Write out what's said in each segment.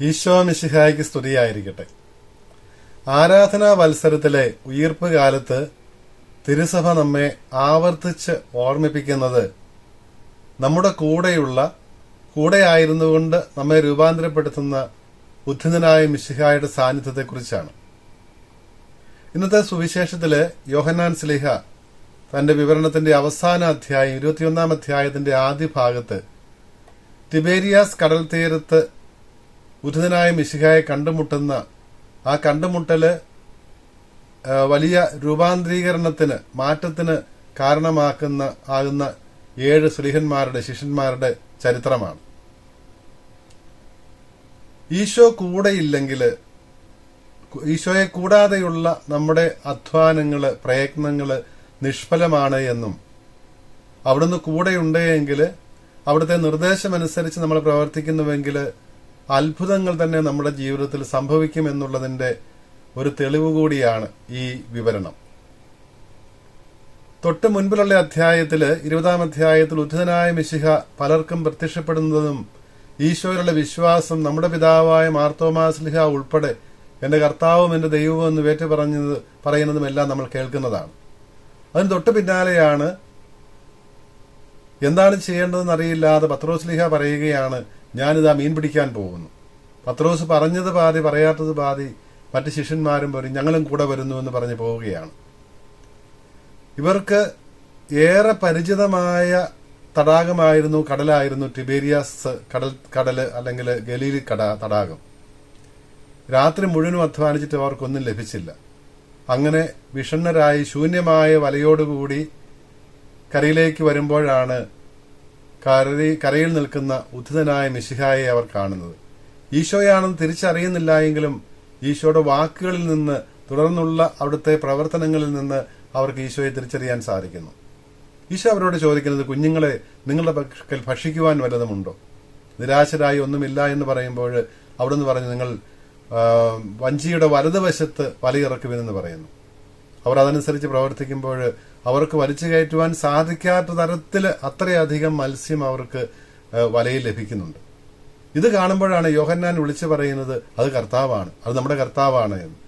ഈശോ മിശിഹായ്ക്ക് സ്തുതിയായിരിക്കട്ടെ. ആരാധനാ വത്സരത്തിലെ ഉയർപ്പ് കാലത്ത് തിരുസഭ നമ്മെ ആവർത്തിച്ച് ഓർമ്മിപ്പിക്കുന്നത് നമ്മുടെ കൂടെയുള്ള കൂടെയായിരുന്നുകൊണ്ട് നമ്മെ രൂപാന്തരപ്പെടുത്തുന്ന ഉദ്ധിതനായ മിശിഹായുടെ സാന്നിധ്യത്തെക്കുറിച്ചാണ്. ഇന്നത്തെ സുവിശേഷത്തിൽ യോഹന്നാൻ സ്ലിഹ തന്റെ വിവരണത്തിന്റെ അവസാന അധ്യായം ഇരുപത്തിയൊന്നാം അധ്യായത്തിന്റെ ആദ്യ ഭാഗത്ത് ടിബേരിയാസ് കടൽ തീരത്ത് ഉദ്ധിതനായ മിശിഹായെ കണ്ടുമുട്ടുന്ന ആ കണ്ടുമുട്ടൽ വലിയ രൂപാന്തരീകരണത്തിന് മാറ്റത്തിന് കാരണമാക്കുന്ന ആകുന്ന ഏഴ് ശ്രീഹന്മാരുടെ ശിഷ്യന്മാരുടെ ചരിത്രമാണ്. ഈശോ കൂടെയില്ലെങ്കിൽ ഈശോയെ കൂടാതെയുള്ള നമ്മുടെ അധ്വാനങ്ങൾ പ്രയത്നങ്ങൾ നിഷ്ഫലമാണ് എന്നും അവിടുന്ന് കൂടെയുണ്ടെങ്കിൽ അവിടുത്തെ നിർദ്ദേശമനുസരിച്ച് നമ്മൾ പ്രവർത്തിക്കുന്നുവെങ്കിൽ അത്ഭുതങ്ങൾ തന്നെ നമ്മുടെ ജീവിതത്തിൽ സംഭവിക്കും എന്നുള്ളതിന്റെ ഒരു തെളിവ് കൂടിയാണ് ഈ വിവരണം. തൊട്ട് മുൻപിലുള്ള അധ്യായത്തിൽ ഇരുപതാം അധ്യായത്തിൽ ഉദ്ധിതനായ മിശിഹ പലർക്കും പ്രത്യക്ഷപ്പെടുന്നതും ഈശോയിലുള്ള വിശ്വാസം നമ്മുടെ പിതാവായ മാർത്തോമാസ്ലിഹ ഉൾപ്പെടെ എന്റെ കർത്താവും എന്റെ ദൈവവും എന്ന് വേറ്റു പറഞ്ഞത് പറയുന്നതും എല്ലാം നമ്മൾ കേൾക്കുന്നതാണ്. അതിന് തൊട്ട് പിന്നാലെയാണ് എന്താണ് ചെയ്യേണ്ടതെന്ന് അറിയില്ലാതെ പത്രോസ്ലിഹ പറയുകയാണ് ഞാനിതാ മീൻ പിടിക്കാൻ പോകുന്നു. പത്രോസ് പറഞ്ഞത് പാതി പറയാത്തത് പാതി മറ്റ് ശിഷ്യന്മാരും വരും ഞങ്ങളും കൂടെ വരുന്നു എന്ന് പറഞ്ഞ് പോവുകയാണ്. ഇവർക്ക് ഏറെ പരിചിതമായ തടാകമായിരുന്നു കടലായിരുന്നു ടിബേരിയാസ് കടൽ കടൽ അല്ലെങ്കിൽ ഗലീലി കട തടാകം. രാത്രി മുഴുവനും അധ്വാനിച്ചിട്ട് അവർക്കൊന്നും ലഭിച്ചില്ല. അങ്ങനെ വിഷണ്ണരായി ശൂന്യമായ വലയോടുകൂടി കരയിലേക്ക് വരുമ്പോഴാണ് കരയി കരയിൽ നിൽക്കുന്ന ഉദ്ധിതനായ മിശിഹായെ അവർ കാണുന്നത്. ഈശോയാണെന്ന് തിരിച്ചറിയുന്നില്ല എങ്കിലും ഈശോയുടെ വാക്കുകളിൽ നിന്ന് തുടർന്നുള്ള അവിടുത്തെ പ്രവർത്തനങ്ങളിൽ നിന്ന് അവർക്ക് ഈശോയെ തിരിച്ചറിയാൻ സാധിക്കുന്നു. ഈശോ അവരോട് ചോദിക്കുന്നത് കുഞ്ഞുങ്ങളെ നിങ്ങളുടെ പക്കൽ ഭക്ഷിക്കുവാൻ വല്ലതുമുണ്ടോ? നിരാശരായി ഒന്നുമില്ല എന്ന് പറയുമ്പോൾ അവിടുന്ന് പറഞ്ഞു നിങ്ങൾ വഞ്ചിയുടെ വലതുവശത്ത് വലയിറക്കുവിനെന്ന് പറയുന്നു. അവർ അതനുസരിച്ച് പ്രവർത്തിക്കുമ്പോൾ അവർക്ക് വലിച്ചു കയറ്റുവാൻ സാധിക്കാത്ത തരത്തിൽ അത്രയധികം മത്സ്യം അവർക്ക് വലയിൽ ലഭിക്കുന്നുണ്ട്. ഇത് കാണുമ്പോഴാണ് യോഹന്നാൻ വിളിച്ചു പറയുന്നത് അത് കർത്താവാണ്. അത് നമ്മുടെ കർത്താവാണ് എന്ന്.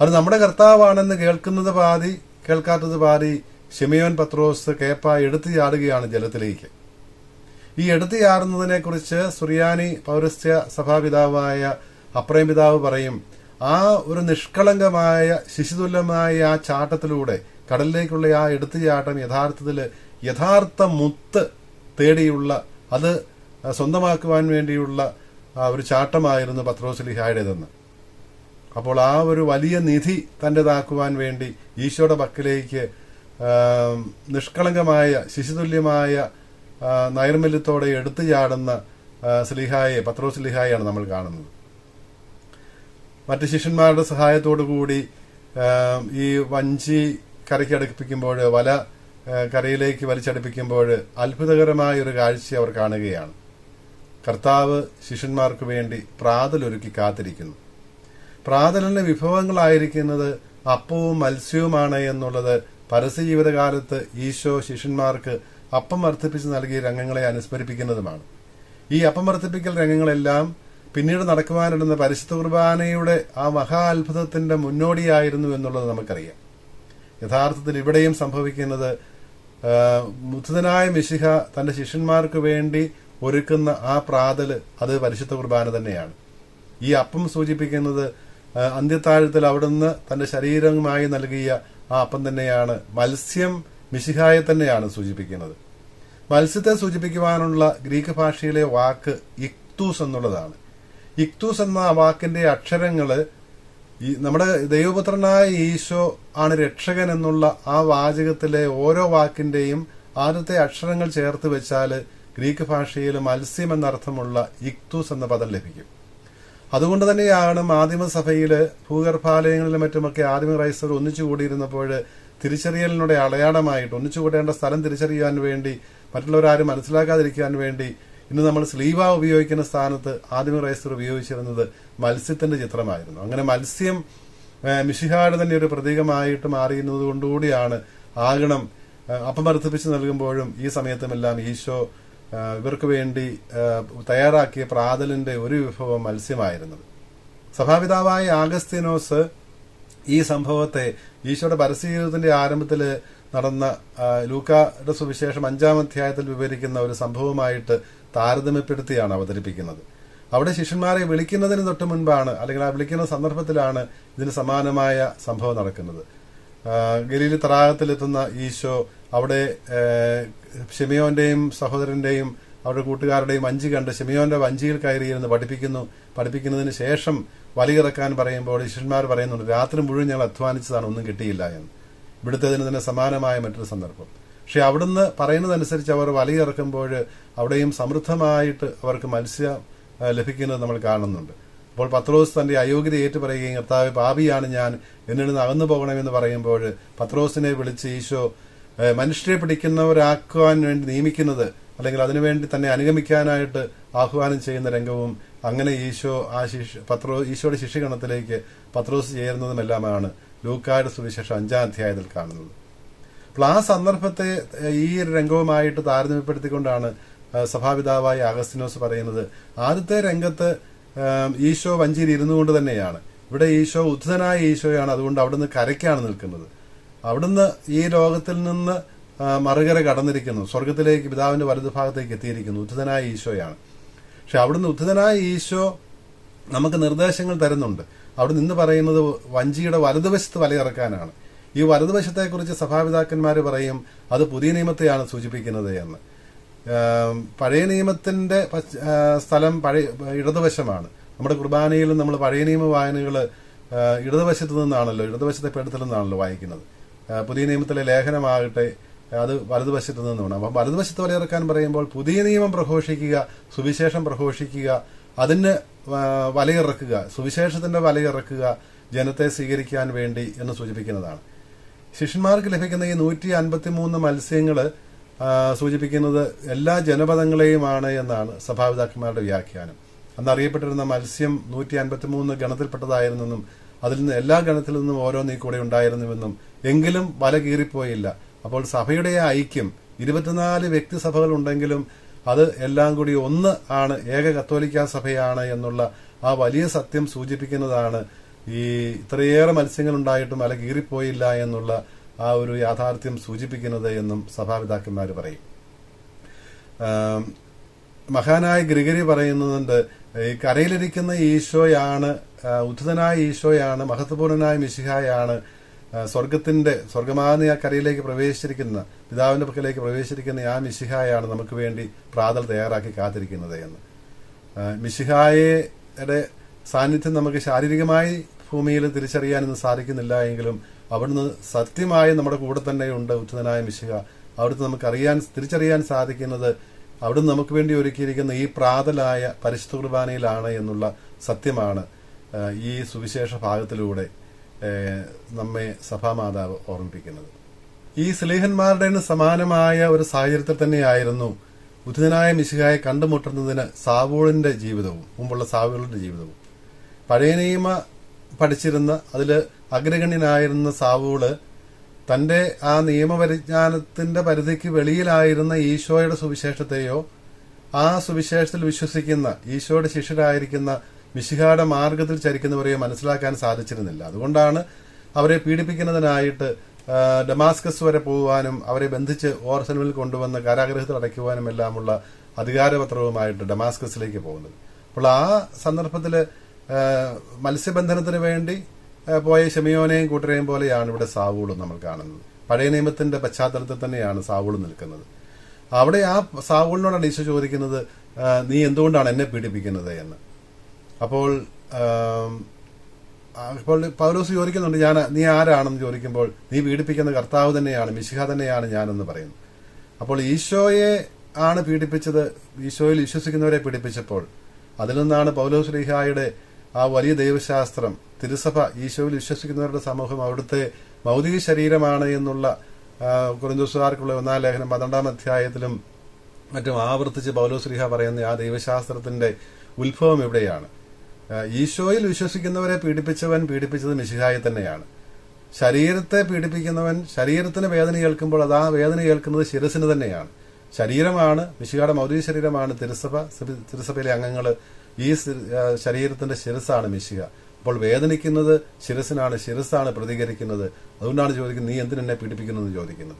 അത് നമ്മുടെ കർത്താവാണെന്ന് കേൾക്കുന്നത് പാതി കേൾക്കാത്തത് പാതി ഷിമയോൻ പത്രോസ് കേപ്പ എടുത്തു ചാടുകയാണ് ജലത്തിലേക്ക്. ഈ എടുത്തു ചാടുന്നതിനെ കുറിച്ച് സുറിയാനി പൗരസ്ത്യ സഭാപിതാവായ അപ്രേം പിതാവ് പറയും ആ ഒരു നിഷ്കളങ്കമായ ശിശുതുല്യമായ ആ ചാട്ടത്തിലൂടെ കടലിലേക്കുള്ള ആ എടുത്തുചാട്ടം യഥാർത്ഥത്തിൽ യഥാർത്ഥ മുത്ത് തേടിയുള്ള അത് സ്വന്തമാക്കുവാൻ വേണ്ടിയുള്ള ഒരു ചാട്ടമായിരുന്നു പത്രോസ്ലിഹായുടേതെന്ന് അപ്പോൾ ആ ഒരു വലിയ നിധി തന്റെതാക്കുവാൻ വേണ്ടി ഈശോയുടെ പക്കലേക്ക് നിഷ്കളങ്കമായ ശിശുതുല്യമായ നൈർമല്യത്തോടെ എടുത്തു ചാടുന്ന സ്ലിഹായെ പത്രോസ്ലിഹായാണ് നമ്മൾ കാണുന്നത്. മറ്റ് ശിഷ്യന്മാരുടെ സഹായത്തോടു കൂടി ഈ വഞ്ചി കരയ്ക്ക് അടുപ്പിക്കുമ്പോൾ വല കരയിലേക്ക് വലിച്ചടുപ്പിക്കുമ്പോൾ അത്ഭുതകരമായ ഒരു കാഴ്ച അവർ കാണുകയാണ്. കർത്താവ് ശിഷ്യന്മാർക്ക് വേണ്ടി പ്രാതലൊരുക്കി കാത്തിരിക്കുന്നു. പ്രാതലിന്റെ വിഭവങ്ങളായിരിക്കുന്നത് അപ്പവും മത്സ്യവുമാണ് എന്നുള്ളത് പരസ്യ ജീവിതകാലത്ത് ഈശോ ശിഷ്യന്മാർക്ക് അപ്പം വർദ്ധിപ്പിച്ച് നൽകിയ രംഗങ്ങളെ അനുസ്മരിപ്പിക്കുന്നതുമാണ്. ഈ അപ്പം വർദ്ധിപ്പിക്കൽ രംഗങ്ങളെല്ലാം പിന്നീട് നടക്കുവാനിടുന്ന പരിശുദ്ധ കുർബാനയുടെ ആ മഹാ അത്ഭുതത്തിന്റെ മുന്നോടിയായിരുന്നു എന്നുള്ളത് നമുക്കറിയാം. യഥാർത്ഥത്തിൽ ഇവിടെയും സംഭവിക്കുന്നത് മുത്തുതനായ മിശിഹ തന്റെ ശിഷ്യന്മാർക്ക് വേണ്ടി ഒരുക്കുന്ന ആ പ്രാതൽ അത് പരിശുദ്ധ കുർബാന തന്നെയാണ്. ഈ അപ്പം സൂചിപ്പിക്കുന്നത് അന്ത്യത്താഴത്തിൽ അവിടുന്ന് തന്റെ ശരീരമായി നൽകിയ ആ അപ്പം തന്നെയാണ്. മത്സ്യം മിശിഹായെ തന്നെയാണ് സൂചിപ്പിക്കുന്നത്. മത്സ്യത്തെ സൂചിപ്പിക്കുവാനുള്ള ഗ്രീക്ക് ഭാഷയിലെ വാക്ക് ഇക്തൂസ് എന്നുള്ളതാണ്. ഇക്തൂസ് എന്ന വാക്കിന്റെ അക്ഷരങ്ങൾ ഈ നമ്മുടെ ദൈവപുത്രനായ ഈശോ ആണ് രക്ഷകൻ എന്നുള്ള ആ വാചകത്തിലെ ഓരോ വാക്കിന്റെയും ആദ്യത്തെ അക്ഷരങ്ങൾ ചേർത്ത് വെച്ചാൽ ഗ്രീക്ക് ഭാഷയിൽ മത്സ്യം എന്നർത്ഥമുള്ള ഇക്തൂസ് എന്ന പദം ലഭിക്കും. അതുകൊണ്ട് തന്നെയാണ് മാധ്യമസഭയിൽ ഭൂഗർഭാലയങ്ങളിലും മറ്റുമൊക്കെ ആദിമ ക്രൈസ്തവർ ഒന്നിച്ചു കൂടിയിരുന്നപ്പോൾ തിരിച്ചറിയലിനുടെ അടയാളമായിട്ട് ഒന്നിച്ചു കൂടേണ്ട സ്ഥലം തിരിച്ചറിയാൻ വേണ്ടി മറ്റുള്ളവരാരും മനസ്സിലാക്കാതിരിക്കാൻ വേണ്ടി ഇന്ന് നമ്മൾ സ്ലീവ ഉപയോഗിക്കുന്ന സ്ഥാനത്ത് ആദിമ ക്രൈസ്തവർ ഉപയോഗിച്ചിരുന്നത് മത്സ്യത്തിന്റെ ചിത്രമായിരുന്നു. അങ്ങനെ മത്സ്യം മിഷിഹാട് തന്നെ ഒരു പ്രതീകമായിട്ട് മാറിയുന്നത് കൊണ്ടുകൂടിയാണ് ആഗണം ഏഹ്, നൽകുമ്പോഴും ഈ സമയത്തുമെല്ലാം ഈശോ ഇവർക്ക് വേണ്ടി തയ്യാറാക്കിയ പ്രാതലിന്റെ ഒരു വിഭവം മത്സ്യമായിരുന്നത്. സഭാപിതാവായ ആഗസ്തീനോസ് ഈ സംഭവത്തെ ഈശോയുടെ പരസ്യജീവിതത്തിന്റെ ആരംഭത്തിൽ നടന്ന ലൂക്കായുടെ സുവിശേഷം അഞ്ചാം അധ്യായത്തിൽ വിവരിക്കുന്ന ഒരു സംഭവമായിട്ട് താരതമ്യപ്പെടുത്തിയാണ് അവതരിപ്പിക്കുന്നത്. അവിടെ ശിഷ്യന്മാരെ വിളിക്കുന്നതിന് തൊട്ട് മുൻപാണ് അല്ലെങ്കിൽ ആ വിളിക്കുന്ന സന്ദർഭത്തിലാണ് ഇതിന് സമാനമായ സംഭവം നടക്കുന്നത്. ഗലീലി തടാകത്തിലെത്തുന്ന ഈശോ അവിടെ ഷെമിയോന്റെയും സഹോദരന്റെയും അവരുടെ കൂട്ടുകാരുടെയും വഞ്ചി കണ്ട് ഷെമിയോന്റെ വഞ്ചിയിൽ കയറിയിരുന്ന് പഠിപ്പിക്കുന്നു. പഠിപ്പിക്കുന്നതിന് ശേഷം വലിയിറക്കാൻ പറയുമ്പോൾ ശിഷ്യന്മാർ പറയുന്നുണ്ട് രാത്രി മുഴുവൻ ഞങ്ങൾ അധ്വാനിച്ചതാണ് ഒന്നും കിട്ടിയില്ല എന്ന്. ഇവിടുത്തേതിന് തന്നെ സമാനമായ മറ്റൊരു സന്ദർഭം. പക്ഷെ അവിടുന്ന് പറയുന്നതനുസരിച്ച് അവർ വലയിറക്കുമ്പോൾ അവിടെയും സമൃദ്ധമായിട്ട് അവർക്ക് മത്സ്യം ലഭിക്കുന്നത് നമ്മൾ കാണുന്നുണ്ട്. അപ്പോൾ പത്രോസ് തന്റെ അയോഗ്യത ഏറ്റു പറയുകയും കർത്താവ് പാപിയാണ് ഞാൻ. എന്നിൽ നിന്ന് അകന്നു പോകണമെന്ന് പറയുമ്പോൾ പത്രോസിനെ വിളിച്ച് ഈശോ മനുഷ്യരെ പിടിക്കുന്നവരാക്കുവാൻ വേണ്ടി നിയമിക്കുന്നത് അല്ലെങ്കിൽ അതിനുവേണ്ടി തന്നെ അനുഗമിക്കാനായിട്ട് ആഹ്വാനം ചെയ്യുന്ന രംഗവും അങ്ങനെ ഈശോ ആ ശിഷ്യ പത്രോ ഈശോയുടെ ശിഷ്യഗണത്തിലേക്ക് പത്രോസ് ചേരുന്നതുമെല്ലാമാണ്. ലൂക്കായുടെ സുവിശേഷം അഞ്ചാം അധ്യായത്തിൽ കാണുന്നത്. അപ്പോൾ ആ സന്ദർഭത്തെ ഈ രംഗവുമായിട്ട് താരതമ്യപ്പെടുത്തിക്കൊണ്ടാണ് സഭാപിതാവായ അഗസ്റ്റിനോസ് പറയുന്നത്. ആദ്യത്തെ രംഗത്ത് ഈശോ വഞ്ചിയിൽ ഇരുന്നു കൊണ്ട് തന്നെയാണ്. ഇവിടെ ഈശോ ഉദ്ധനായ ഈശോയാണ് അതുകൊണ്ട് അവിടുന്ന് കരയ്ക്കാണ് നിൽക്കുന്നത്. അവിടുന്ന് ഈ ലോകത്തിൽ നിന്ന് മറുകര കടന്നിരിക്കുന്നു. സ്വർഗത്തിലേക്ക് പിതാവിന്റെ വലതുഭാഗത്തേക്ക് എത്തിയിരിക്കുന്നു. ഉദ്ധനായ ഈശോയാണ്. പക്ഷെ അവിടുന്ന് ഉദ്ധനായ ഈശോ നമുക്ക് നിർദ്ദേശങ്ങൾ തരുന്നുണ്ട്. അവിടെ നിന്ന് പറയുന്നത് വഞ്ചിയുടെ വലതുവശത്ത് വലയിറക്കാനാണ്. ഈ വലതുവശത്തെക്കുറിച്ച് സഭാപിതാക്കന്മാർ പറയും അത് പുതിയ നിയമത്തെയാണ് സൂചിപ്പിക്കുന്നത് എന്ന്. പഴയ നിയമത്തിന്റെ സ്ഥലം പഴയ ഇടതുവശമാണ്. നമ്മുടെ കുർബാനയിലും നമ്മൾ പഴയ നിയമ വായനകൾ ഇടതുവശത്ത് നിന്നാണല്ലോ ഇടതുവശത്തെ പെടുത്തൽ നിന്നാണല്ലോ വായിക്കുന്നത്. പുതിയ നിയമത്തിലെ ലേഖനമാകട്ടെ അത് വലതുവശത്ത് നിന്നുമാണ് അപ്പം വലതുവശത്ത് വലയിറക്കാൻ പറയുമ്പോൾ പുതിയ നിയമം പ്രഘോഷിക്കുക സുവിശേഷം പ്രഘോഷിക്കുക അതിന് വലയിറക്കുക സുവിശേഷത്തിന്റെ വലയിറക്കുക ജനത്തെ സ്വീകരിക്കാൻ വേണ്ടി എന്ന് സൂചിപ്പിക്കുന്നതാണ്. ശിഷ്യന്മാർക്ക് ലഭിക്കുന്ന ഈ നൂറ്റി അൻപത്തിമൂന്ന് മത്സ്യങ്ങൾ സൂചിപ്പിക്കുന്നത് എല്ലാ ജനപദങ്ങളെയുമാണ് എന്നാണ് സഭാപിതാക്കന്മാരുടെ വ്യാഖ്യാനം. അന്ന് അറിയപ്പെട്ടിരുന്ന മത്സ്യം നൂറ്റി അൻപത്തിമൂന്ന് ഗണത്തിൽപ്പെട്ടതായിരുന്നെന്നും അതിൽ നിന്ന് എല്ലാ ഗണത്തിൽ നിന്നും ഓരോന്നീ കൂടെ ഉണ്ടായിരുന്നുവെന്നും എങ്കിലും വല കീറിപ്പോയില്ല. അപ്പോൾ സഭയുടെ ഐക്യം ഇരുപത്തിനാല് വ്യക്തിസഭകൾ ഉണ്ടെങ്കിലും അത് എല്ലാം കൂടി ഒന്ന് ആണ് ഏക കത്തോലിക്ക സഭയാണ് എന്നുള്ള ആ വലിയ സത്യം സൂചിപ്പിക്കുന്നതാണ് ഈ ഇത്രയേറെ മത്സ്യങ്ങൾ ഉണ്ടായിട്ടും അല കീറിപ്പോയില്ല എന്നുള്ള ആ ഒരു യാഥാർത്ഥ്യം സൂചിപ്പിക്കുന്നത് എന്നും സഭാപിതാക്കന്മാർ പറയും. മഹാനായ ഗ്രിഗരി പറയുന്നുണ്ട് ഈ കരയിലിരിക്കുന്ന ഈശോയാണ് ഉദ്ധിതനായ ഈശോയാണ് മഹത്വപൂർണനായ മിശിഹായാണ് സ്വർഗത്തിന്റെ സ്വർഗമാകുന്ന ആ കരയിലേക്ക് പ്രവേശിച്ചിരിക്കുന്ന പിതാവിന്റെ പക്കലേക്ക് പ്രവേശിച്ചിരിക്കുന്ന ആ മിശിഹായാണ് നമുക്ക് വേണ്ടി പ്രാതൽ തയ്യാറാക്കി കാത്തിരിക്കുന്നത് എന്ന്. മിശിഹായയുടെ സാന്നിധ്യം നമുക്ക് ശാരീരികമായി ഭൂമിയിൽ തിരിച്ചറിയാനൊന്നും സാധിക്കുന്നില്ല എങ്കിലും അവിടുന്ന് സത്യമായി നമ്മുടെ കൂടെ തന്നെ ഉണ്ട് ഉച്ചനായ മിശിഹ. അവിടുന്ന് നമുക്ക് അറിയാൻ തിരിച്ചറിയാൻ സാധിക്കുന്നത് അവിടുന്ന് നമുക്ക് വേണ്ടി ഒരുക്കിയിരിക്കുന്ന ഈ പ്രാതലായ പരിശുദ്ധ കുർബാനയിലാണ് എന്നുള്ള സത്യമാണ് ഈ സുവിശേഷ ഭാഗത്തിലൂടെ. നമ്മെ സഭാമാതാവ് ഓർമ്മിപ്പിക്കുന്നത്. ഈ സ്ലീഹന്മാരുടെ സമാനമായ ഒരു സാഹചര്യത്തിൽ തന്നെയായിരുന്നു ഉദിതനായ മിശിഹായെ കണ്ടുമുട്ടുന്നതിന് സാവൂളിന്റെ ജീവിതവും മുമ്പുള്ള സാവൂളിന്റെ ജീവിതവും. പഴയ നിയമ പഠിച്ചിരുന്ന അതിൽ അഗ്രഗണ്യനായിരുന്ന സാവൂൾ തന്റെ ആ നിയമപരിജ്ഞാനത്തിന്റെ പരിധിക്ക് വെളിയിലായിരുന്ന ഈശോയുടെ സുവിശേഷത്തെയോ ആ സുവിശേഷത്തിൽ വിശ്വസിക്കുന്ന ഈശോയുടെ ശിഷ്യരായിരിക്കുന്ന മിശിഹായുടെ മാർഗത്തിൽ ചരിക്കുന്നവരെയോ മനസ്സിലാക്കാൻ സാധിച്ചിരുന്നില്ല. അതുകൊണ്ടാണ് അവരെ പീഡിപ്പിക്കുന്നതിനായിട്ട് ഡമാസ്കസ് വരെ പോകുവാനും അവരെ ബന്ധിച്ച് ഓർസനുവിൽ കൊണ്ടുവന്ന് കാരാഗ്രഹത്തിൽ അടയ്ക്കുവാനും എല്ലാമുള്ള അധികാരപത്രവുമായിട്ട് ഡമാസ്കസിലേക്ക് പോകുന്നത്. അപ്പോൾ ആ സന്ദർഭത്തിൽ മത്സ്യബന്ധനത്തിന് വേണ്ടി പോയ ഷെമിയോനെയും കൂട്ടരെയും പോലെയാണ് ഇവിടെ സാവൂളും നമ്മൾ കാണുന്നത്. പഴയ നിയമത്തിന്റെ പശ്ചാത്തലത്തിൽ തന്നെയാണ് സാവൂൾ നിൽക്കുന്നത്. അവിടെ ആ സാവൂളിനോടാണ് ഈശോ ചോദിക്കുന്നത് നീ എന്തുകൊണ്ടാണ് എന്നെ പീഡിപ്പിക്കുന്നത് എന്ന്. അപ്പോൾ ഇപ്പോൾ പൗലോസ് ചോദിക്കുന്നുണ്ട് ഞാൻ നീ ആരാണെന്ന് ചോദിക്കുമ്പോൾ നീ പീഡിപ്പിക്കുന്ന കർത്താവ് തന്നെയാണ് മിശിഹ തന്നെയാണ് ഞാനെന്ന് പറയുന്നു. അപ്പോൾ ഈശോയെ ആണ് പീഡിപ്പിച്ചത് ഈശോയിൽ വിശ്വസിക്കുന്നവരെ പീഡിപ്പിച്ചപ്പോൾ. അതിൽ നിന്നാണ് പൗലോസ് ലീഹായുടെ ആ വലിയ ദൈവശാസ്ത്രം തിരുസഭ ഈശോയിൽ വിശ്വസിക്കുന്നവരുടെ സമൂഹം അവിടുത്തെ ഭൗതിക ശരീരമാണ് എന്നുള്ള കുറിന്തോസുകാർക്കുള്ള ഒന്നാം ലേഖനം പന്ത്രണ്ടാം അധ്യായത്തിലും മറ്റും ആവർത്തിച്ച് പൗലോസ് ലീഹ പറയുന്ന ആ ദൈവശാസ്ത്രത്തിന്റെ ഉത്ഭവം എവിടെയാണ് ഈശോയിൽ വിശ്വസിക്കുന്നവരെ പീഡിപ്പിച്ചവൻ പീഡിപ്പിച്ചത് മിശിഹായി തന്നെയാണ്. ശരീരത്തെ പീഡിപ്പിക്കുന്നവൻ ശരീരത്തിന് വേദന കേൾക്കുമ്പോൾ അത് ആ വേദന കേൾക്കുന്നത് ശിരസിന് തന്നെയാണ്. ശരീരമാണ് മിശിഹായുടെ മൗലിക ശരീരമാണ് തിരുസഭ സഭ- തിരുസഭയിലെ അംഗങ്ങൾ ഈ ശരീരത്തിന്റെ ശിരസാണ് മിശിഹ. അപ്പോൾ വേദനിക്കുന്നത് ശിരസിനാണ് ശിരസാണ് പ്രതികരിക്കുന്നത്. അതുകൊണ്ടാണ് ചോദിക്കുന്നത് നീ എന്തിനെന്നെ പീഡിപ്പിക്കുന്നു എന്ന് ചോദിക്കുന്നത്?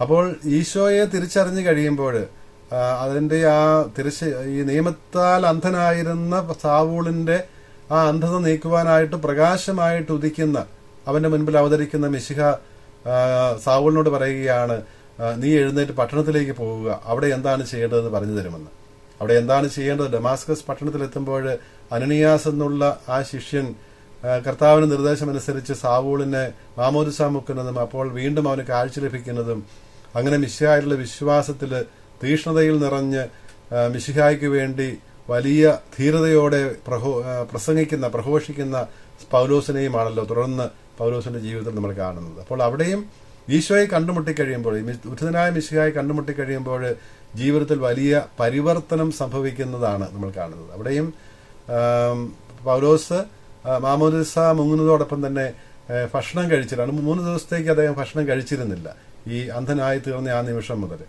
അപ്പോൾ ഈശോയെ തിരിച്ചറിഞ്ഞു കഴിയുമ്പോൾ അതിന്റെ ആ തിരിച്ച് ഈ നിയമത്താൽ അന്ധനായിരുന്ന സാവൂളിന്റെ ആ അന്ധത നീക്കുവാനായിട്ട് പ്രകാശമായിട്ട് ഉദിക്കുന്ന അവന്റെ മുൻപിൽ അവതരിക്കുന്ന മിശിഹ സാവൂളിനോട് പറയുകയാണ് നീ എഴുന്നേറ്റ് പട്ടണത്തിലേക്ക് പോവുക അവിടെ എന്താണ് ചെയ്യേണ്ടതെന്ന് പറഞ്ഞു തരുമെന്ന്. അവിടെ എന്താണ് ചെയ്യേണ്ടത്? ഡമാസ്കസ് പട്ടണത്തിലെത്തുമ്പോൾ അനുനിയാസ് എന്നുള്ള ആ ശിഷ്യൻ കർത്താവിന് നിർദ്ദേശം നിർദ്ദേശമനുസരിച്ച് സാവൂളിനെ മാമോദിസ മുക്കുന്നതും അപ്പോൾ വീണ്ടും അവന് കാഴ്ച ലഭിക്കുന്നതും അങ്ങനെ മിശ്രായിട്ടുള്ള വിശ്വാസത്തിൽ തീഷ്ണതയിൽ നിറഞ്ഞ് മിശിഹായ്ക്ക് വേണ്ടി വലിയ ധീരതയോടെ പ്രഹോ പ്രസംഗിക്കുന്ന പ്രഘോഷിക്കുന്ന പൗലോസിനെയുമാണല്ലോ തുടർന്ന് പൗലോസിന്റെ ജീവിതത്തിൽ നമ്മൾ കാണുന്നത്. അപ്പോൾ അവിടെയും ഈശോയെ കണ്ടുമുട്ടിക്കഴിയുമ്പോൾ ഉചിതനായ മിശിഹായെ കണ്ടുമുട്ടിക്കഴിയുമ്പോൾ ജീവിതത്തിൽ വലിയ പരിവർത്തനം സംഭവിക്കുന്നതാണ് നമ്മൾ കാണുന്നത്. അവിടെയും പൗലോസ് മാമോദിസ മുങ്ങുന്നതോടൊപ്പം തന്നെ ഭക്ഷണം കഴിച്ചില്ല. മൂന്ന് ദിവസത്തേക്ക് അദ്ദേഹം ഭക്ഷണം കഴിച്ചിരുന്നില്ല. ഈ അന്ധനായി തീർന്ന ആ നിമിഷം മുതൽ.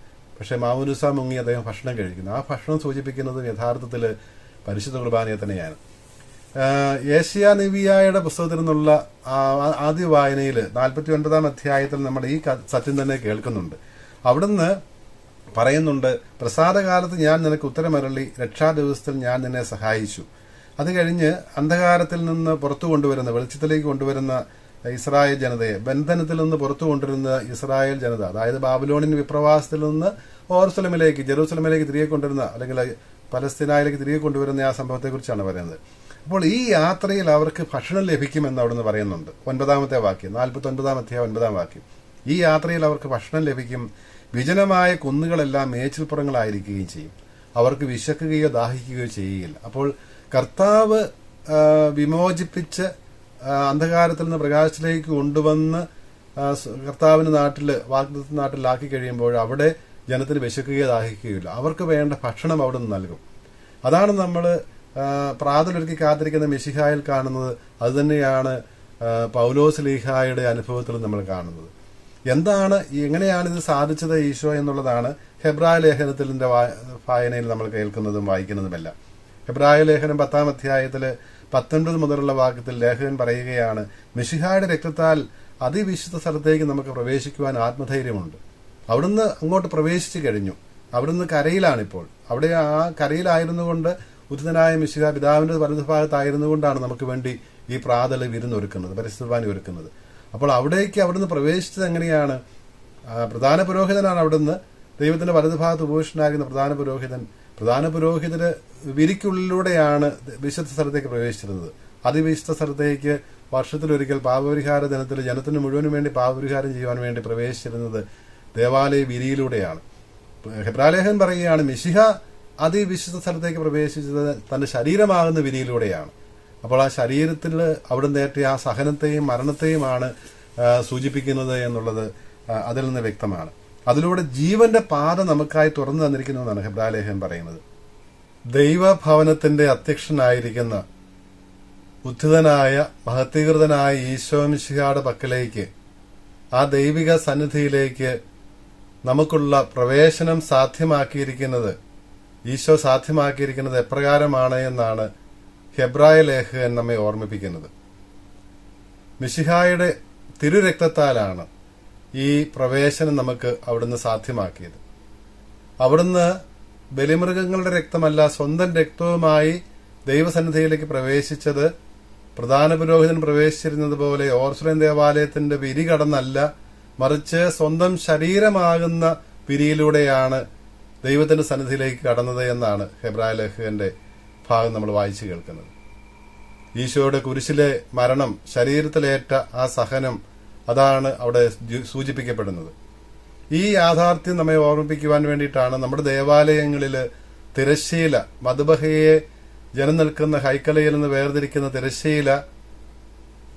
പക്ഷേ മാമൂനുസ മുങ്ങി അദ്ദേഹം ഭക്ഷണം കഴിക്കുന്നു. ആ ഭക്ഷണം സൂചിപ്പിക്കുന്നത് യഥാർത്ഥത്തിൽ പരിശുദ്ധ കുർബാനയെ തന്നെയാണ്. ഏഷ്യ നിവിയായുടെ പുസ്തകത്തിൽ നിന്നുള്ള ആദ്യ വായനയിൽ നാൽപ്പത്തി ഒൻപതാം അധ്യായത്തിൽ നമ്മൾ ഈ സത്യം തന്നെ കേൾക്കുന്നുണ്ട്. അവിടുന്ന് പറയുന്നുണ്ട് പ്രസാദകാലത്ത് ഞാൻ നിനക്ക് ഉത്തരമരളി രക്ഷാ ദിവസത്തിൽ ഞാൻ നിന്നെ സഹായിച്ചു. അത് കഴിഞ്ഞ് അന്ധകാരത്തിൽ നിന്ന് പുറത്തു കൊണ്ടുവരുന്ന വെളിച്ചത്തിലേക്ക് കൊണ്ടുവരുന്ന ഇസ്രായേൽ ജനതയെ. ബന്ധനത്തിൽ നിന്ന് പുറത്തു കൊണ്ടിരുന്ന ഇസ്രായേൽ ജനത അതായത് ബാബുലോണിൻ വിപ്രവാസത്തിൽ നിന്ന് ഓർസലമിലേക്ക് ജെറൂസലമിലേക്ക് തിരികെ കൊണ്ടുവരുന്ന അല്ലെങ്കിൽ പലസ്തീനായിലേക്ക് തിരികെ കൊണ്ടുവരുന്ന ആ സംഭവത്തെക്കുറിച്ചാണ് പറയുന്നത്. അപ്പോൾ ഈ യാത്രയിൽ അവർക്ക് ഭക്ഷണം ലഭിക്കുമെന്ന് അവിടുന്ന് പറയുന്നുണ്ട്. ഒൻപതാമത്തെ വാക്യം നാൽപ്പത്തി ഒൻപതാം വാക്യം. ഈ യാത്രയിൽ അവർക്ക് ഭക്ഷണം ലഭിക്കും. വിജനമായ കുന്നുകളെല്ലാം മേച്ചിൽപ്പുറങ്ങളായിരിക്കുകയും ചെയ്യും. അവർക്ക് വിശക്കുകയോ ദാഹിക്കുകയോ ചെയ്യുകയില്ല അപ്പോൾ കർത്താവ് വിമോചിപ്പിച്ച് അന്ധകാരത്തിൽ നിന്ന് പ്രകാശത്തിലേക്ക് കൊണ്ടുവന്ന് കർത്താവിന്റെ നാട്ടിൽ വാഗ്ദത്ത നാട്ടിലാക്കി കഴിയുമ്പോൾ അവിടെ ജനത്തിന് വിശക്കുകയോ ദാഹിക്കുകയില്ല അവർക്ക് വേണ്ട ഭക്ഷണം അവിടെ നിന്ന് നൽകും. അതാണ് നമ്മൾ പ്രാതലൊരുക്കി കാത്തിരിക്കുന്ന മെഷിഹായിൽ കാണുന്നത്. അതുതന്നെയാണ് പൗലോസ് ലീഹായുടെ അനുഭവത്തിൽ നമ്മൾ കാണുന്നത്. എന്താണ് എങ്ങനെയാണ് ഇത് സാധിച്ചത് ഈശോ എന്നുള്ളതാണ് ഹെബ്രായ ലേഖനത്തിന്റെ വായനയിൽ നമ്മൾ കേൾക്കുന്നതും വായിക്കുന്നതുമെല്ലാം. ഹെബ്രായ ലേഖനം പത്താം അധ്യായത്തിൽ പത്തൊൻപത് മുതലുള്ള വാക്യത്തിൽ ലേഖകൻ പറയുകയാണ് മിഷിഹായുടെ രക്തത്താൽ അതിവിശുദ്ധ സ്ഥലത്തേക്ക് നമുക്ക് പ്രവേശിക്കുവാൻ ആത്മധൈര്യമുണ്ട്. അവിടുന്ന് അങ്ങോട്ട് പ്രവേശിച്ചു കഴിഞ്ഞു. അവിടുന്ന് കരയിലാണിപ്പോൾ. അവിടെ ആ കരയിലായിരുന്നു കൊണ്ട് ഉചിതനായ മിശിഹ പിതാവിന്റെ വലതുഭാഗത്തായിരുന്നു കൊണ്ടാണ് നമുക്ക് വേണ്ടി ഈ പ്രാതൽ വിരുന്നൊരുക്കുന്നത് പരിസ്ഥിതിവാനി ഒരുക്കുന്നത്. അപ്പോൾ അവിടേക്ക് അവിടുന്ന് പ്രവേശിച്ചത് എങ്ങനെയാണ്? പ്രധാന പുരോഹിതനാണ് അവിടുന്ന്. ദൈവത്തിന്റെ വലതുഭാഗത്ത് ഉപേക്ഷനാകുന്ന പ്രധാന പുരോഹിതൻ പ്രധാന പുരോഹിതര് വിരിക്കുള്ളിലൂടെയാണ് വിശുദ്ധ സ്ഥലത്തേക്ക് പ്രവേശിച്ചിരുന്നത്. അതിവിശുദ്ധ സ്ഥലത്തേക്ക് വർഷത്തിലൊരിക്കൽ പാപപരിഹാര ദിനത്തിൽ ജനത്തിന് മുഴുവനും വേണ്ടി പാപപരിഹാരം ചെയ്യുവാൻ വേണ്ടി പ്രവേശിച്ചിരുന്നത് ദേവാലയ വിരിയിലൂടെയാണ്. ഹെബ്രാലേഖൻ പറയുകയാണ് മിശിഹ അതിവിശുദ്ധ സ്ഥലത്തേക്ക് പ്രവേശിച്ചത് തന്റെ ശരീരമാകുന്ന വിരിയിലൂടെയാണ്. അപ്പോൾ ആ ശരീരത്തിൽ അവിടുന്ന് ഏറ്റ ആ സഹനത്തെയും മരണത്തെയുമാണ് സൂചിപ്പിക്കുന്നത് എന്നുള്ളത് അതിൽ നിന്ന് വ്യക്തമാണ്. അതിലൂടെ ജീവന്റെ പാത നമുക്കായി തുറന്നു തന്നിരിക്കുന്നു എന്നാണ് ഹെബ്രാലേഖൻ പറയുന്നത്. ദൈവഭവനത്തിന്റെ അധ്യക്ഷനായിരിക്കുന്ന ഉദ്ധിതനായ മഹത്വീകൃതനായ ഈശോമിശിഹായുടെ പക്കലേക്ക് ആ ദൈവിക സന്നിധിയിലേക്ക് നമുക്കുള്ള പ്രവേശനം സാധ്യമാക്കിയിരിക്കുന്നത് ഈശോ സാധ്യമാക്കിയിരിക്കുന്നത് എപ്രകാരമാണ് എന്നാണ് ഹെബ്രായ ലേഖകൻ നമ്മെ ഓർമ്മിപ്പിക്കുന്നത്. മിശിഹായുടെ തിരുരക്തത്താലാണ് ഈ പ്രവേശനം നമുക്ക് അവിടുന്ന് സാധ്യമാക്കിയത്. അവിടുന്ന് ബലിമൃഗങ്ങളുടെ രക്തമല്ല സ്വന്തം രക്തവുമായി ദൈവസന്നിധിയിലേക്ക് പ്രവേശിച്ചത്. പ്രധാന പുരോഹിതൻ പ്രവേശിച്ചിരുന്നത് പോലെ ഓർസുലൻ ദേവാലയത്തിന്റെ വിരി കടന്നല്ല മറിച്ച് സ്വന്തം ശരീരമാകുന്ന വിരിയിലൂടെയാണ് ദൈവത്തിന്റെ സന്നിധിയിലേക്ക് കടന്നത് എന്നാണ് ഹെബ്രായ ലേഖകന്റെ ഭാഗം നമ്മൾ വായിച്ചു കേൾക്കുന്നത്. ഈശോയുടെ കുരിശിലെ മരണം ശരീരത്തിലേറ്റ ആ സഹനം അതാണ് അവിടെ സൂചിപ്പിക്കപ്പെടുന്നത്. ഈ യാഥാർത്ഥ്യം നമ്മെ ഓർമ്മിപ്പിക്കുവാൻ വേണ്ടിയിട്ടാണ് നമ്മുടെ ദേവാലയങ്ങളിൽ തിരശ്ശീല മധുബഹയെ ജനം നിൽക്കുന്ന ഹൈക്കലയിൽ നിന്ന് വേർതിരിക്കുന്ന തിരശ്ശീല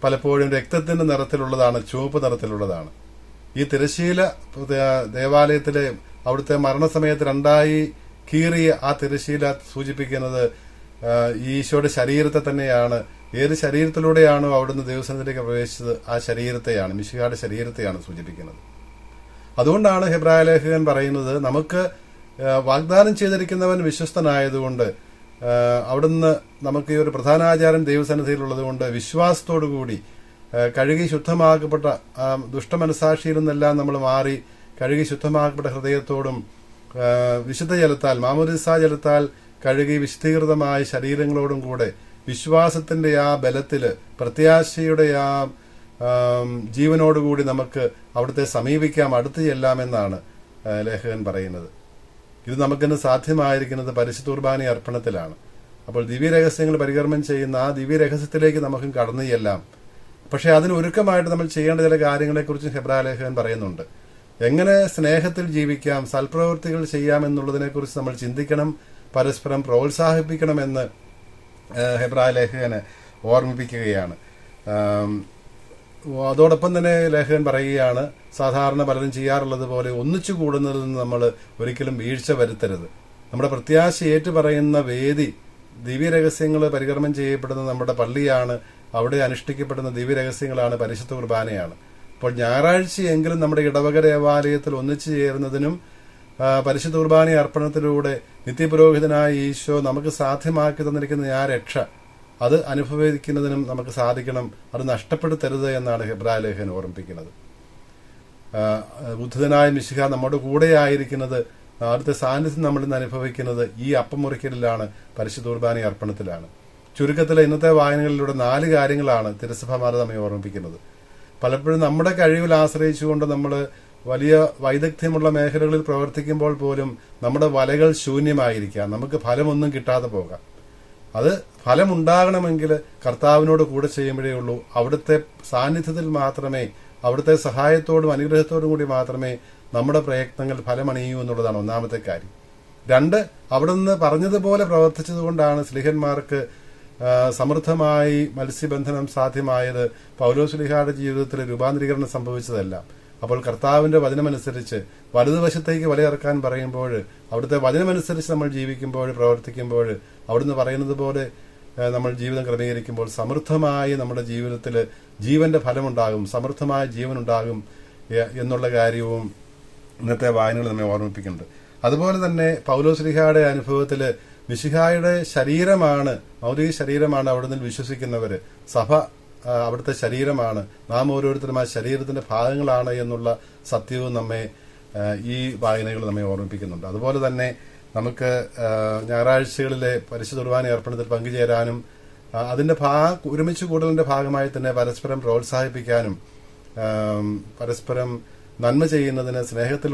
പലപ്പോഴും രക്തത്തിന്റെ നിറത്തിലുള്ളതാണ് ചുവപ്പ് നിറത്തിലുള്ളതാണ്. ഈ തിരശ്ശീല ദേവാലയത്തിലെ അവിടുത്തെ മരണസമയത്ത് രണ്ടായി കീറിയ ആ തിരശ്ശീല സൂചിപ്പിക്കുന്നത് ഈശോയുടെ ശരീരത്തെ തന്നെയാണ് ഏത് ശരീരത്തിലൂടെയാണോ അവിടുന്ന് ദൈവസനത്തിലേക്ക് പ്രവേശിച്ചത് ആ ശരീരത്തെയാണ് മിശിഹായുടെ ശരീരത്തെയാണ് സൂചിപ്പിക്കുന്നത്. അതുകൊണ്ടാണ് ഹെബ്രായ ലേഖകൻ പറയുന്നത് നമുക്ക് വാഗ്ദാനം ചെയ്തിരിക്കുന്നവൻ വിശ്വസ്തനായതുകൊണ്ട് അവിടുന്ന് നമുക്ക് ഈ ഒരു പ്രധാനാചാരം ദൈവസന്നിധിയിലുള്ളത് കൊണ്ട് വിശ്വാസത്തോടു കൂടി കഴുകി ശുദ്ധമാക്കപ്പെട്ട ദുഷ്ടമനസാക്ഷിയിൽ നിന്നെല്ലാം നമ്മൾ മാറി കഴുകി ശുദ്ധമാക്കപ്പെട്ട ഹൃദയത്തോടും വിശുദ്ധ ജലത്താൽ മാമോദിസ ജലത്താൽ കഴുകി വിശുദ്ധീകൃതമായ ശരീരങ്ങളോടും കൂടെ വിശ്വാസത്തിന്റെ ആ ബലത്തിൽ പ്രത്യാശയുടെ ആ ജീവനോടുകൂടി നമുക്ക് അവിടുത്തെ സമീപിക്കാം അടുത്ത് ചെല്ലാമെന്നാണ് ലേഖകൻ പറയുന്നത്. ഇത് നമുക്കിന്ന് സാധ്യമായിരിക്കുന്നത് പരിശുദ്ധുർബാനി അർപ്പണത്തിലാണ്. അപ്പോൾ ദിവ്യരഹസ്യങ്ങൾ പരികർമ്മം ചെയ്യുന്ന ആ ദിവ്യരഹസ്യത്തിലേക്ക് നമുക്കും കടന്നു ചെല്ലാം. പക്ഷെ അതിന് ഒരുക്കമായിട്ട് നമ്മൾ ചെയ്യേണ്ട ചില കാര്യങ്ങളെക്കുറിച്ച് ഹെബ്രാലേഖകൻ പറയുന്നുണ്ട്. എങ്ങനെ സ്നേഹത്തിൽ ജീവിക്കാം സൽപ്രവൃത്തികൾ ചെയ്യാം എന്നുള്ളതിനെക്കുറിച്ച് നമ്മൾ ചിന്തിക്കണം പരസ്പരം പ്രോത്സാഹിപ്പിക്കണമെന്ന് ഹെബ്രായ ലേഖകന് ഓർമ്മിപ്പിക്കുകയാണ്. അതോടൊപ്പം തന്നെ ലേഖകൻ പറയുകയാണ് സാധാരണ പലരും ചെയ്യാറുള്ളത് പോലെ ഒന്നിച്ചു കൂടുന്നതിൽ നിന്ന് നമ്മൾ ഒരിക്കലും വീഴ്ച വരുത്തരുത്. നമ്മുടെ പ്രത്യാശ ഏറ്റു പറയുന്ന വേദി ദിവ്യരഹസ്യങ്ങൾ പരികർമ്മം ചെയ്യപ്പെടുന്ന നമ്മുടെ പള്ളിയാണ് അവിടെ അനുഷ്ഠിക്കപ്പെടുന്ന ദിവ്യരഹസ്യങ്ങളാണ് പരിശുദ്ധ കുർബാനയാണ്. അപ്പോൾ ഞായറാഴ്ചയെങ്കിലും നമ്മുടെ ഇടവക ദേവാലയത്തിൽ ഒന്നിച്ചു ചേരുന്നതിനും പരിശുദ്ധ കുർബാന അർപ്പണത്തിലൂടെ നിത്യപുരോഹിതനായ ഈശോ നമുക്ക് സാധ്യമാക്കി തന്നിരിക്കുന്ന ആ രക്ഷ അത് അനുഭവിക്കുന്നതിനും നമുക്ക് സാധിക്കണം. അത് നഷ്ടപ്പെടുത്തരുത് എന്നാണ് ഹെബ്രാ ലേഖൻ ഓർമ്മിപ്പിക്കുന്നത്. ബുദ്ധനായ മിശിഹ നമ്മുടെ കൂടെ ആയിരിക്കുന്നത് അവിടുത്തെ സാന്നിധ്യം നമ്മൾ ഇന്ന് അനുഭവിക്കുന്നത് ഈ അപ്പം മുറിക്കലിലാണ് പരിശുദ്ധ കുർബാന അർപ്പണത്തിലാണ്. ചുരുക്കത്തിലെ ഇന്നത്തെ വായനകളിലൂടെ നാല് കാര്യങ്ങളാണ് തിരുസഭമാർ നമ്മെ ഓർമ്മിപ്പിക്കുന്നത്. പലപ്പോഴും നമ്മുടെ കഴിവിൽ ആശ്രയിച്ചുകൊണ്ട് നമ്മൾ വലിയ വൈദഗ്ധ്യമുള്ള മേഖലകളിൽ പ്രവർത്തിക്കുമ്പോൾ പോലും നമ്മുടെ വലകൾ ശൂന്യമായിരിക്കാം. നമുക്ക് ഫലമൊന്നും കിട്ടാതെ പോകാം. അത് ഫലമുണ്ടാകണമെങ്കിൽ കർത്താവിനോട് കൂടെ ചെയ്യുമ്പോഴേ ഉള്ളൂ. അവിടുത്തെ സാന്നിധ്യത്തിൽ മാത്രമേ അവിടുത്തെ സഹായത്തോടും അനുഗ്രഹത്തോടും കൂടി മാത്രമേ നമ്മുടെ പ്രയത്നങ്ങൾ ഫലമണിയൂ എന്നുള്ളതാണ് ഒന്നാമത്തെ കാര്യം. രണ്ട് അവിടുന്ന് പറഞ്ഞതുപോലെ പ്രവർത്തിച്ചതുകൊണ്ടാണ് സ്ലിഹന്മാർക്ക് സമൃദ്ധമായി മത്സ്യബന്ധനം സാധ്യമായത്. പൗലോസ്ലിഹായുടെ ജീവിതത്തിൽ രൂപാന്തരീകരണം സംഭവിച്ചതെല്ലാം. അപ്പോൾ കർത്താവിന്റെ വചനമനുസരിച്ച് വലതുവശത്തേക്ക് വലയിറക്കാൻ പറയുമ്പോൾ അവിടുത്തെ വചനമനുസരിച്ച് നമ്മൾ ജീവിക്കുമ്പോൾ പ്രവർത്തിക്കുമ്പോൾ അവിടുന്ന് പറയുന്നത് പോലെ നമ്മൾ ജീവിതം ക്രമീകരിക്കുമ്പോൾ സമൃദ്ധമായി നമ്മുടെ ജീവിതത്തിൽ ജീവന്റെ ഫലമുണ്ടാകും സമൃദ്ധമായ ജീവൻ ഉണ്ടാകും എന്നുള്ള കാര്യവും ഇന്നത്തെ വായനകൾ നമ്മെ ഓർമ്മിപ്പിക്കുന്നുണ്ട്. അതുപോലെ തന്നെ പൗലോസ്ലിഹയുടെ അനുഭവത്തിൽ മിശിഹായുടെ ശരീരമാണ് മൗലിക ശരീരമാണ് അവിടുന്ന് വിശ്വസിക്കുന്നവര്. സഭ അവിടുത്തെ ശരീരമാണ്. നാം ഓരോരുത്തരും ആ ശരീരത്തിന്റെ ഭാഗങ്ങളാണ് എന്നുള്ള സത്യവും നമ്മെ ഈ വായനകൾ നമ്മെ ഓർമ്മിപ്പിക്കുന്നുണ്ട്. അതുപോലെ തന്നെ നമുക്ക് ഞായറാഴ്ചകളിലെ പരിശുദ്ധ കുർബാന അർപ്പണത്തിൽ പങ്കുചേരാനും അതിന്റെ ഭാ ഒരുമിച്ച് കൂടലിന്റെ ഭാഗമായി തന്നെ പരസ്പരം പ്രോത്സാഹിപ്പിക്കാനും പരസ്പരം നന്മ ചെയ്യുന്നതിന് സ്നേഹത്തിൽ